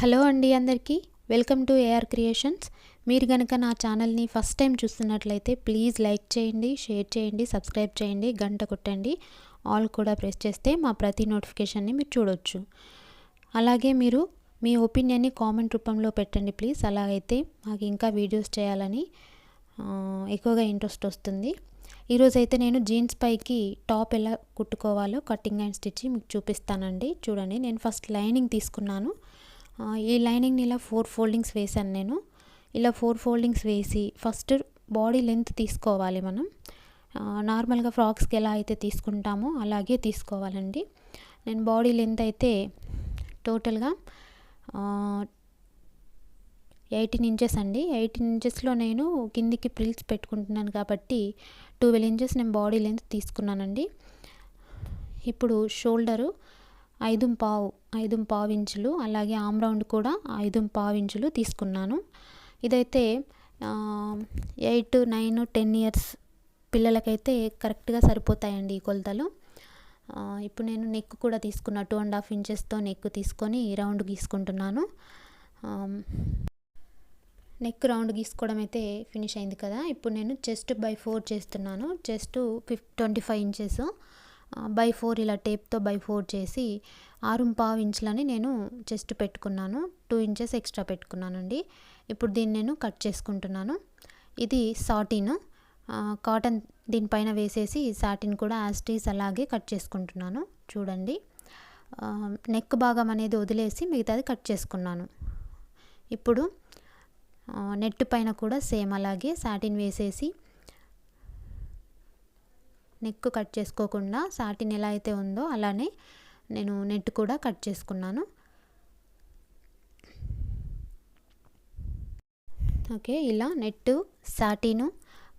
Hello అండి అందరికీ. Welcome to AR creations. మీరు కనుక నా ఛానల్ని ఫస్ట్ టైం చూస్తున్నట్లయితే ప్లీజ్ లైక్ చేయండి షేర్ చేయండి సబ్స్క్రైబ్ చేయండి గంట కొట్టండి. ఆల్ కూడా ప్రెస్ చేస్తే మా ప్రతి నోటిఫికేషన్ని మీరు చూడొచ్చు. అలాగే మీరు మీ ఒపీనియన్ని కామెంట్ రూపంలో పెట్టండి ప్లీజ్. అలా అయితే మాకు ఇంకా వీడియోస్ చేయాలని ఎక్కువగా ఇంట్రెస్ట్ వస్తుంది. ఈరోజైతే నేను జీన్స్ పైకి టాప్ ఎలా కుట్టుకోవాలో కటింగ్ అండ్ స్టిచ్చింగ్ మీకు చూపిస్తానండి. చూడండి నేను ఫస్ట్ లైనింగ్ తీసుకున్నాను. ఈ లైనింగ్ని ఇలా ఫోర్ ఫోల్డింగ్స్ వేసాను నేను. ఇలా ఫోర్ ఫోల్డింగ్స్ వేసి ఫస్ట్ బాడీ లెంత్ తీసుకోవాలి మనం. నార్మల్గా ఫ్రాక్స్కి ఎలా అయితే తీసుకుంటామో అలాగే తీసుకోవాలండి. నేను బాడీ లెంత్ అయితే టోటల్గా ఎయిటీన్ ఇంచెస్ అండి. ఎయిటీన్ ఇంచెస్లో నేను కిందికి ప్రిల్స్ పెట్టుకుంటున్నాను కాబట్టి ట్వెల్వ్ ఇంచెస్ నేను బాడీ లెంత్ తీసుకున్నానండి. ఇప్పుడు షోల్డరు ఐదు పావు ఐదు పావు ఇంచులు అలాగే ఆమ్ రౌండ్ కూడా ఐదు పావు ఇంచులు తీసుకున్నాను. ఇదైతే ఎయిట్ నైన్ టెన్ ఇయర్స్ పిల్లలకైతే కరెక్ట్గా సరిపోతాయండి ఈ కొలతలు. ఇప్పుడు నేను నెక్ కూడా తీసుకున్న టూ అండ్ హాఫ్ ఇంచెస్తో నెక్ తీసుకొని రౌండ్ గీసుకుంటున్నాను. నెక్ రౌండ్ గీసుకోవడం అయితే ఫినిష్ అయింది కదా. ఇప్పుడు నేను చెస్ట్ బై ఫోర్ చేస్తున్నాను. Chest fif twenty five inches. By four ఇలా టేప్తో బై ఫోర్ చేసి ఆరు పావు ఇంచులని నేను చెస్ట్ పెట్టుకున్నాను. టూ ఇంచెస్ ఎక్స్ట్రా పెట్టుకున్నానండి. ఇప్పుడు దీన్ని నేను కట్ చేసుకుంటున్నాను. ఇది సాటిన్. కాటన్ దీనిపైన వేసేసి సాటిన్ కూడా యాస్టీస్ అలాగే కట్ చేసుకుంటున్నాను. చూడండి. నెక్ భాగం అనేది వదిలేసి మిగతాది కట్ చేసుకున్నాను. ఇప్పుడు నెట్ పైన కూడా సేమ్ అలాగే సాటిన్ వేసేసి నెక్ కట్ చేసుకోకుండా సాటిన్ ఎలా అయితే ఉందో అలానే నేను నెట్ కూడా కట్ చేసుకున్నాను. ఓకే ఇలా net satin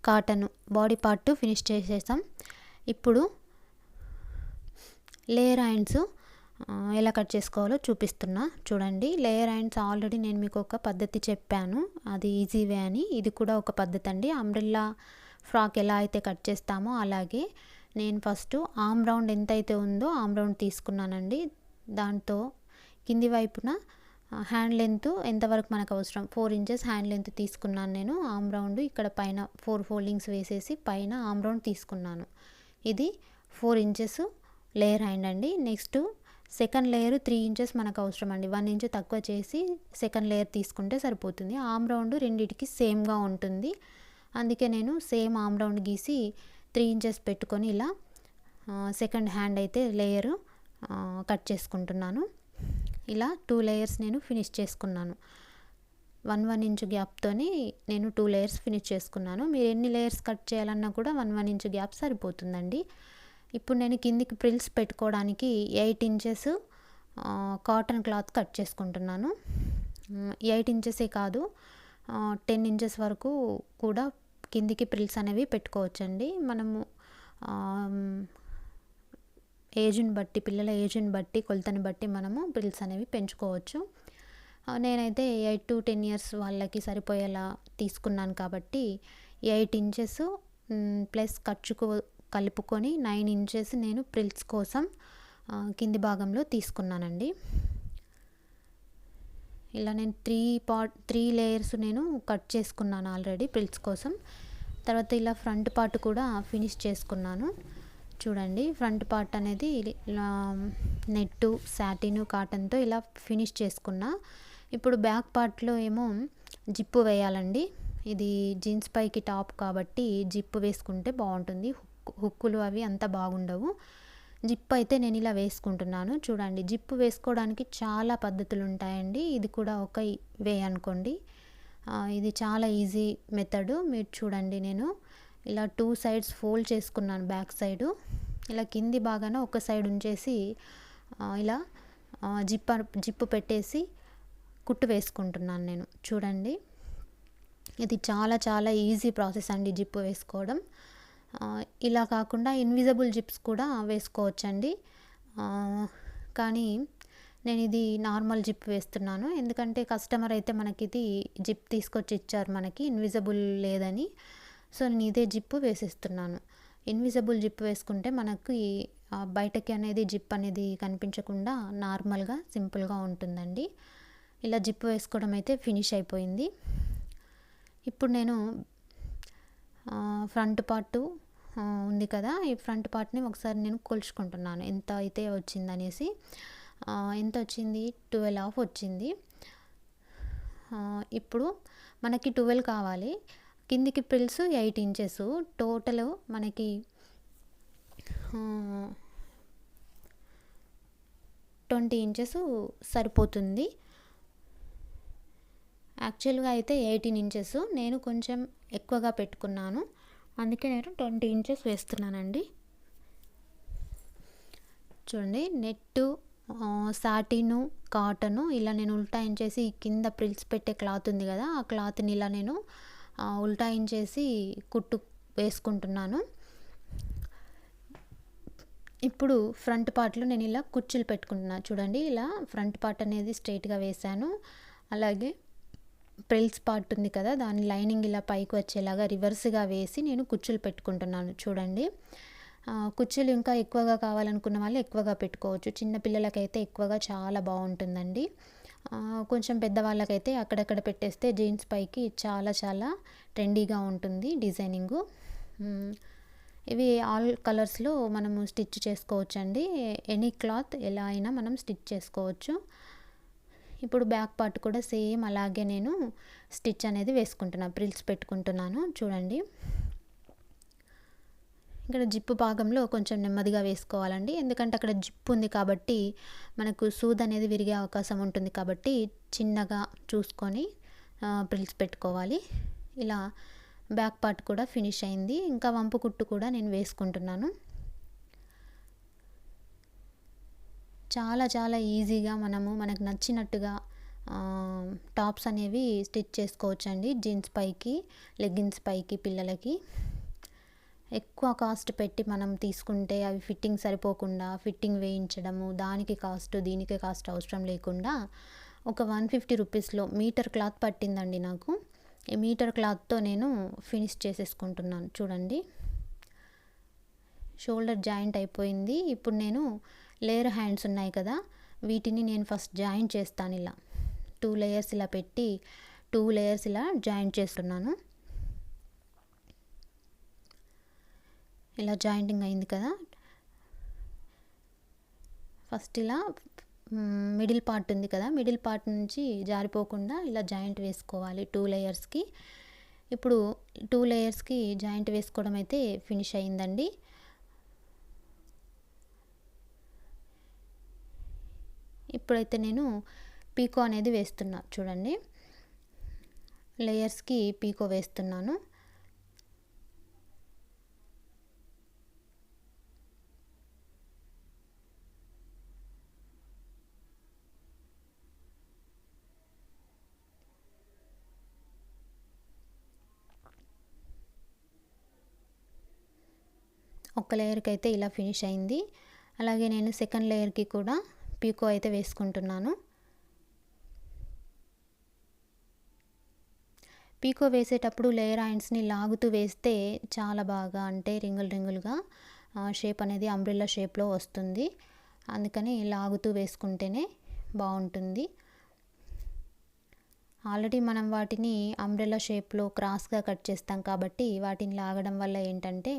cotton body part finish చేసేసాం. ఇప్పుడు లేయర్ హ్యాండ్స్ ఎలా కట్ చేసుకోవాలో చూపిస్తున్నా. చూడండి లేయర్ హ్యాండ్స్ ఆల్రెడీ నేను మీకు ఒక పద్ధతి చెప్పాను. అది ఈజీ వే అని. ఇది కూడా ఒక పద్ధతి అండి. అంబ్రెల్లా ఫ్రాక్ ఎలా అయితే కట్ చేస్తామో అలాగే నేను ఫస్ట్ ఆమ్ రౌండ్ ఎంతైతే ఉందో ఆమ్ రౌండ్ తీసుకున్నానండి. దాంతో కింది వైపున హ్యాండ్ లెంత్ ఎంతవరకు మనకు అవసరం? ఫోర్ ఇంచెస్ హ్యాండ్ లెంత్ తీసుకున్నాను నేను ఆమ్ రౌండ్. ఇక్కడ పైన ఫోర్ ఫోల్డింగ్స్ వేసేసి పైన ఆమ్ రౌండ్ తీసుకున్నాను. ఇది ఫోర్ ఇంచెస్ లేయర్ హ్యాండ్ అండి next second layer three inches మనకు అవసరం అండి వన్ ఇంచ్ తక్కువ చేసి సెకండ్ లేయర్ తీసుకుంటే సరిపోతుంది. ఆమ్ రౌండ్ రెండింటికి సేమ్గా ఉంటుంది. అందుకే నేను సేమ్ ఆమ్ రౌండ్ గీసి త్రీ ఇంచెస్ పెట్టుకొని ఇలా సెకండ్ హ్యాండ్ అయితే లేయర్ కట్ చేసుకుంటున్నాను. ఇలా టూ లేయర్స్ నేను ఫినిష్ చేసుకున్నాను. వన్ వన్ ఇంచ్ గ్యాప్తోని నేను టూ లేయర్స్ ఫినిష్ చేసుకున్నాను. మీరు ఎన్ని లేయర్స్ కట్ చేయాలన్నా కూడా వన్ వన్ ఇంచ్ గ్యాప్ సరిపోతుందండి. ఇప్పుడు నేను కిందికి ప్రిల్స్ పెట్టుకోవడానికి eight inches cotton cloth cut చేసుకుంటున్నాను. ఎయిట్ ఇంచెసే కాదు టెన్ ఇంచెస్ వరకు కూడా కిందికి ప్రిల్స్ అనేవి పెట్టుకోవచ్చండి. మనము ఏజ్ని బట్టి పిల్లల ఏజ్ని బట్టి కొలతని బట్టి మనము ప్రిల్స్ అనేవి పెంచుకోవచ్చు. నేనైతే ఎయిట్ టు టెన్ ఇయర్స్ వాళ్ళకి సరిపోయేలా తీసుకున్నాను కాబట్టి ఎయిట్ ఇంచెస్ ప్లస్ ఖర్చుకు కలుపుకొని నైన్ ఇంచెస్ నేను ప్రిల్స్ కోసం కింది భాగంలో తీసుకున్నానండి. ఇలా నేను త్రీ పార్ట్ త్రీ లేయర్స్ నేను కట్ చేసుకున్నాను ఆల్రెడీ ప్రిల్స్ కోసం. తర్వాత ఇలా ఫ్రంట్ పార్ట్ కూడా ఫినిష్ చేసుకున్నాను. చూడండి ఫ్రంట్ పార్ట్ అనేది నెట్టు సాటిన్ కాటన్తో ఇలా um, ఫినిష్ చేసుకున్నా. ఇప్పుడు బ్యాక్ పార్ట్లో ఏమో జిప్పు వేయాలండి. ఇది జీన్స్ పైకి టాప్ కాబట్టి జిప్పు వేసుకుంటే బాగుంటుంది. హుక్ హుక్కులు అవి అంత బాగుండవు. జిప్ అయితే నేను ఇలా వేసుకుంటున్నాను. చూడండి జిప్పు వేసుకోవడానికి చాలా పద్ధతులు ఉంటాయండి ఇది కూడా ఒక వే అనుకోండి. ఇది చాలా ఈజీ మెథడ్. మీరు చూడండి నేను ఇలా టూ సైడ్స్ ఫోల్డ్ చేసుకున్నాను బ్యాక్ సైడు. ఇలా కింది బాగాన ఒక సైడ్ ఉంచేసి ఇలా జిప్ జిప్పు పెట్టేసి కుట్టు వేసుకుంటున్నాను నేను. చూడండి. ఇది చాలా చాలా ఈజీ ప్రాసెస్ అండి జిప్పు వేసుకోవడం. ఇలా కాకుండా ఇన్విజిబుల్ జిప్స్ కూడా వేసుకోవచ్చండి. కానీ నేను ఇది నార్మల్ జిప్ వేస్తున్నాను. ఎందుకంటే కస్టమర్ అయితే మనకి ఇది జిప్ తీసుకొచ్చి ఇచ్చారు మనకి ఇన్విజిబుల్ లేదని. సో నేను ఇదే జిప్పు వేసేస్తున్నాను. ఇన్విజిబుల్ జిప్ వేసుకుంటే మనకి బయటకి అనేది జిప్ అనేది కనిపించకుండా నార్మల్గా సింపుల్గా ఉంటుందండి. ఇలా జిప్ వేసుకోవడం అయితే ఫినిష్ అయిపోయింది. ఇప్పుడు నేను ఫ్రంట్ పార్ట్ ఉంది కదా. ఈ ఫ్రంట్ పార్ట్ని ఒకసారి నేను కొలుచుకుంటున్నాను. ఎంత అయితే వచ్చిందనేసి. ఎంత వచ్చింది? ట్వెల్వ్ ఆఫ్ వచ్చింది. ఇప్పుడు మనకి ట్వెల్వ్ కావాలి. కిందికి ప్రిల్స్ ఎయిట్ ఇంచెస్. టోటల్ మనకి ట్వంటీ ఇంచెస్ సరిపోతుంది. యాక్చువల్గా అయితే ఎయిటీన్ ఇంచెస్. నేను కొంచెం ఎక్కువగా పెట్టుకున్నాను. అందుకే నేను ట్వంటీ ఇంచెస్ వేస్తున్నానండి. చూడండి నెట్టు సాటిను కాటను ఇలా నేను ఉల్టాయించేసి కింద ప్రిల్స్ పెట్టే క్లాత్ ఉంది కదా ఆ క్లాత్ని ఇలా నేను ఉల్టాయించేసి కుట్టు వేసుకుంటున్నాను. ఇప్పుడు ఫ్రంట్ పార్ట్లో నేను ఇలా కుర్చీలు పెట్టుకుంటున్నాను చూడండి ఇలా ఫ్రంట్ పార్ట్ అనేది స్ట్రైట్గా వేశాను. అలాగే ప్రిల్స్ పార్ట్ ఉంది కదా దాని లైనింగ్ ఇలా పైకి వచ్చేలాగా రివర్స్గా వేసి నేను కుర్చీలు పెట్టుకుంటున్నాను. చూడండి. కుర్చీలు ఇంకా ఎక్కువగా కావాలనుకున్న వాళ్ళు ఎక్కువగా పెట్టుకోవచ్చు. చిన్నపిల్లలకైతే ఎక్కువగా చాలా బాగుంటుందండి. కొంచెం పెద్దవాళ్ళకైతే అక్కడక్కడ పెట్టేస్తే జీన్స్ పైకి చాలా చాలా ట్రెండీగా ఉంటుంది డిజైనింగు. ఇవి ఆల్ కలర్స్లో మనము స్టిచ్ చేసుకోవచ్చు అండి ఎనీ క్లాత్ ఎలా అయినా మనం స్టిచ్ చేసుకోవచ్చు. ఇప్పుడు బ్యాక్ పార్ట్ కూడా సేమ్ అలాగే నేను స్టిచ్ అనేది వేసుకుంటున్నాను ప్రిల్స్ పెట్టుకుంటున్నాను. చూడండి. ఇక్కడ జిప్పు భాగంలో కొంచెం నెమ్మదిగా వేసుకోవాలండి. ఎందుకంటే అక్కడ జిప్పు ఉంది కాబట్టి మనకు సూద్ అనేది విరిగే అవకాశం ఉంటుంది కాబట్టి చిన్నగా చూసుకొని ప్రిల్స్ పెట్టుకోవాలి. ఇలా బ్యాక్ పార్ట్ కూడా ఫినిష్ అయింది. ఇంకా వంపు కుట్టు కూడా నేను వేసుకుంటున్నాను. చాలా చాలా ఈజీగా మనము మనకు నచ్చినట్టుగా టాప్స్ అనేవి స్టిచ్ చేసుకోవచ్చండి. జీన్స్ పైకి లెగ్గిన్స్ పైకి పిల్లలకి. ఎక్కువ కాస్ట్ పెట్టి మనం తీసుకుంటే అవి ఫిట్టింగ్ సరిపోకుండా ఫిట్టింగ్ వేయించడము దానికి కాస్ట్ దీనికి కాస్ట్ అవసరం లేకుండా ఒక వన్ ఫిఫ్టీ రూపీస్లో మీటర్ క్లాత్ పట్టిందండి నాకు. ఈ మీటర్ క్లాత్తో నేను ఫినిష్ చేసేసుకుంటున్నాను. చూడండి. షోల్డర్ జాయింట్ అయిపోయింది. ఇప్పుడు నేను లేయర్ హ్యాండ్స్ ఉన్నాయి కదా వీటిని నేను ఫస్ట్ జాయింట్ చేస్తాను ఇలా. టూ లేయర్స్ ఇలా పెట్టి టూ లేయర్స్ ఇలా జాయింట్ చేస్తున్నాను. ఇలా జాయింటింగ్ అయింది కదా. ఫస్ట్ ఇలా మిడిల్ పార్ట్ ఉంది కదా మిడిల్ పార్ట్ నుంచి జారిపోకుండా ఇలా జాయింట్ వేసుకోవాలి టూ లేయర్స్కి. ఇప్పుడు టూ లేయర్స్కి జాయింట్ వేసుకోవడం అయితే ఫినిష్ అయిందండి. ఇప్పుడైతే నేను పీకో అనేది వేస్తున్నా. చూడండి. లేయర్స్కి పీకో వేస్తున్నాను. ఒక లేయర్కి అయితే ఇలా ఫినిష్ అయింది. అలాగే నేను సెకండ్ లేయర్కి కూడా పీకో అయితే వేసుకుంటున్నాను. పీకో వేసేటప్పుడు లేయర్ ఆయిన్స్ని లాగుతూ వేస్తే చాలా బాగా అంటే రింగులు రింగులుగా షేప్ అనేది అంబ్రిల్లా షేప్లో వస్తుంది. అందుకని లాగుతూ వేసుకుంటేనే బాగుంటుంది. ఆల్రెడీ మనం వాటిని అంబ్రెల్లా షేప్లో క్రాస్గా కట్ చేస్తాం కాబట్టి వాటిని లాగడం వల్ల ఏంటంటే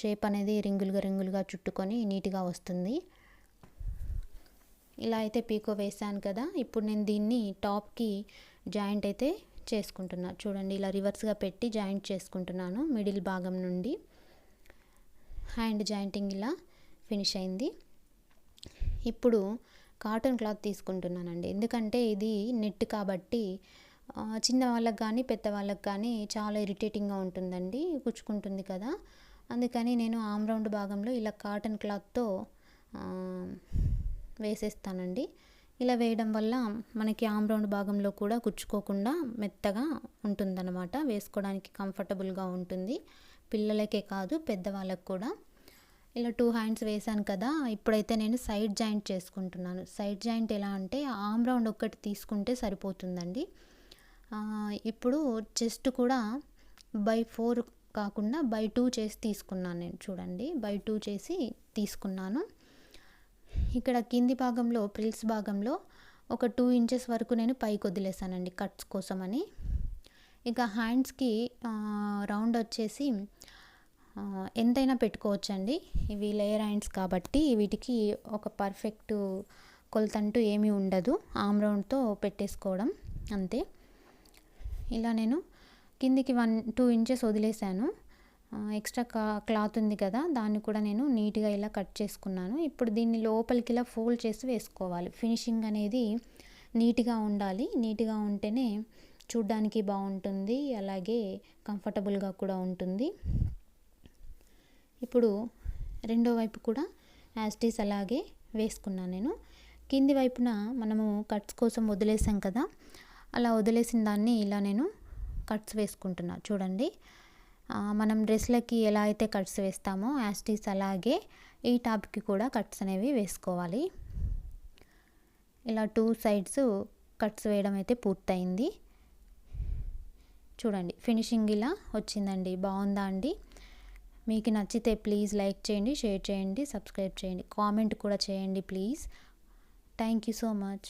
షేప్ అనేది రింగులుగా రింగులుగా చుట్టుకొని నీట్గా వస్తుంది. ఇలా అయితే పీకో వేసాను కదా ఇప్పుడు నేను దీన్ని టాప్కి జాయింట్ అయితే చేసుకుంటున్నా. చూడండి ఇలా రివర్స్గా పెట్టి జాయింట్ చేసుకుంటున్నాను మిడిల్ భాగం నుండి. హ్యాండ్ జాయింటింగ్ ఇలా ఫినిష్ అయింది. ఇప్పుడు కాటన్ క్లాత్ తీసుకుంటున్నానండి. ఎందుకంటే ఇది నెట్ కాబట్టి చిన్న వాళ్ళకి కానీ పెద్దవాళ్ళకి కానీ చాలా ఇరిటేటింగ్గా ఉంటుందండి కుచ్చుకుంటుంది కదా. అందుకని నేను ఆమ్ రౌండ్ భాగంలో ఇలా కాటన్ క్లాత్తో వేసేస్తానండి. ఇలా వేయడం వల్ల మనకి ఆమ్రౌండ్ భాగంలో కూడా కుచ్చుకోకుండా మెత్తగా ఉంటుందన్నమాట. వేసుకోవడానికి కంఫర్టబుల్గా ఉంటుంది. పిల్లలకే కాదు పెద్దవాళ్ళకు కూడా. ఇలా టూ హ్యాండ్స్ వేసాను కదా ఇప్పుడైతే నేను సైడ్ జాయింట్ చేసుకుంటున్నాను. సైడ్ జాయింట్ ఎలా అంటే ఆమ్ రౌండ్ ఒక్కటి తీసుకుంటే సరిపోతుందండి. ఇప్పుడు చెస్ట్ కూడా బై ఫోర్ కాకుండా బై టూ చేసి తీసుకున్నాను నేను చూడండి. బై టూ చేసి తీసుకున్నాను. ఇక్కడ కింది భాగంలో ప్రిల్స్ భాగంలో ఒక టూ ఇంచెస్ వరకు నేను పైకి వదిలేసానండి కట్స్ కోసమని. ఇక హ్యాండ్స్కి రౌండ్ వచ్చేసి ఎంతైనా పెట్టుకోవచ్చండి. ఇవి లేయర్ హ్యాండ్స్ కాబట్టి వీటికి ఒక పర్ఫెక్ట్ కొలతంటూ ఏమీ ఉండదు. ఆమ్ రౌండ్తో పెట్టేసుకోవడం అంతే. ఇలా నేను కిందికి వన్ టూ ఇంచెస్ వదిలేసాను. ఎక్స్ట్రా కా క్లాత్ ఉంది కదా దాన్ని కూడా నేను నీట్గా ఇలా కట్ చేసుకున్నాను. ఇప్పుడు దీన్ని లోపలికి ఇలా ఫోల్డ్ చేసి వేసుకోవాలి. ఫినిషింగ్ అనేది నీట్గా ఉండాలి. నీట్గా ఉంటేనే చూడ్డానికి బాగుంటుంది. అలాగే కంఫర్టబుల్గా కూడా ఉంటుంది. ఇప్పుడు రెండో వైపు కూడా యాస్టీస్ అలాగే వేసుకున్నాను నేను. కింది వైపున మనము కట్స్ కోసం వదిలేసాం కదా అలా వదిలేసిన దాన్ని ఇలా నేను కట్స్ వేసుకుంటున్నా. చూడండి. మనం డ్రెస్లకి ఎలా అయితే కట్స్ వేస్తామో యాస్టీస్ అలాగే ఈ టాప్కి కూడా కట్స్ అనేవి వేసుకోవాలి. ఇలా టూ సైడ్స్ కట్స్ వేయడం అయితే పూర్తయింది. చూడండి ఫినిషింగ్ ఇలా వచ్చిందండి. బాగుందా అండి? మీకు నచ్చితే ప్లీజ్ లైక్ చేయండి షేర్ చేయండి సబ్స్క్రైబ్ చేయండి కామెంట్ కూడా చేయండి please. Thank you so much.